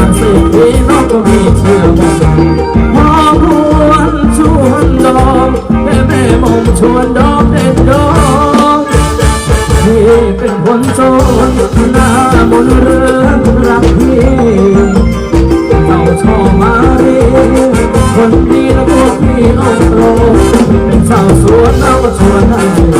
มาสิน้องก็มีเที่ยวมองวนชวนดองแม่แม่มองชวนดองเด็ดดองพี่เป็นคนโจรหน้ามนเรื่องรักพี่เจ้าชอมาเรีคนดีแล้วกพี่น้องโตเป็นชาวสวนเราก็ชวนให้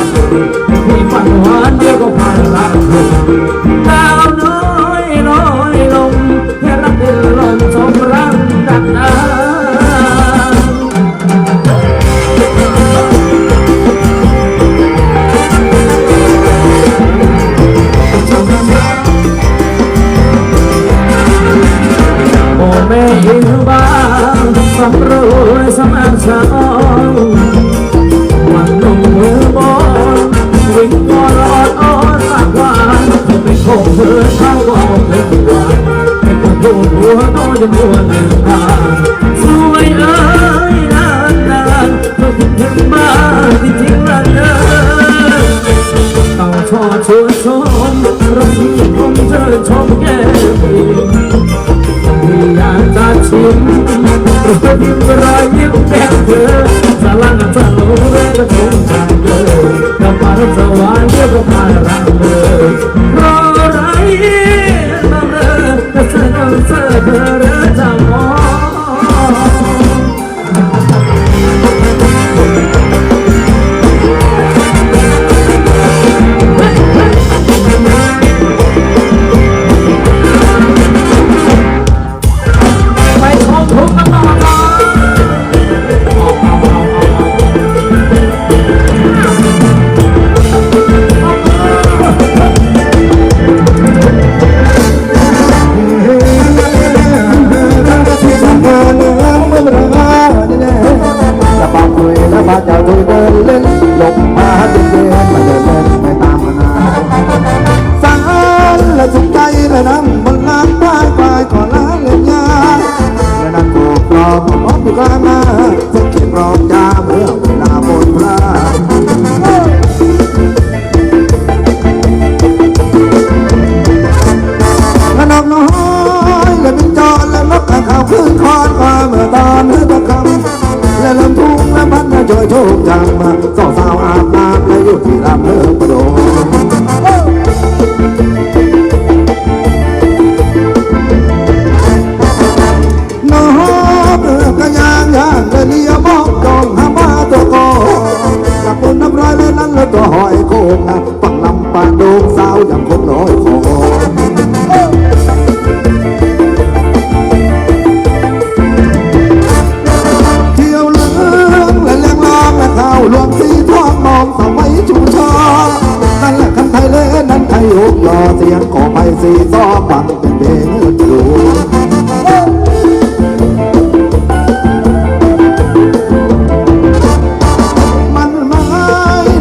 น้องก็ยางยางเรียมองจองหามาตัวกอจากคนน้ำร้อยเลยนั้แล้วตัวหอยโคงปักลำปางโดงสาวอย่างคนร้อยคอ ไปสีซ้อบันเป็นเดงดูมันไม่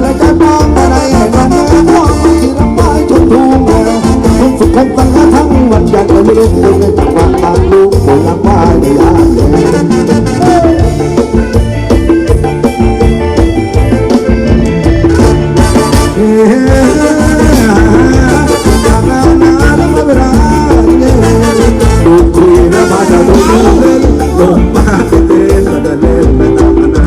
ละจะมองอะไรมันมองที่รับไปจนทุ่งแดงทุกสุขทั้งทั้งวันยัไม่รู้คนใจังหวาลกคนยามเย็นเฮ้ ลงมาเล่นก็เล่นไปตามนา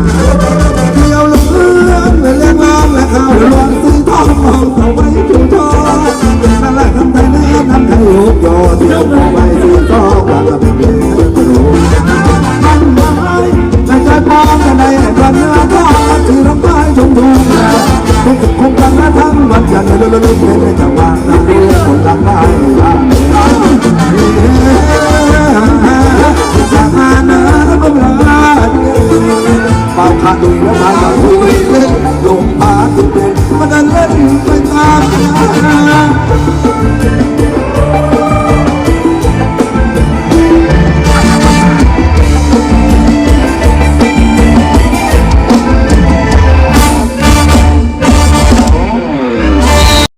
เที่ยวลงเรืองแเลี้งล้างและข้าวลวนซื้ทองมอาไว้ชูชอนั่นแหละทำไทยเล่นทำไทยโยกอเที่ยวลงไปซื้อทอมาทำเล่นก็รู้มันไม่ในใจป้องกันในปัญญาก็คือรำไปชมดูคงคงกันนะทั้งวันจันทร์ในลุลุ่มในจังหวะนั้นครักได้รัก love you.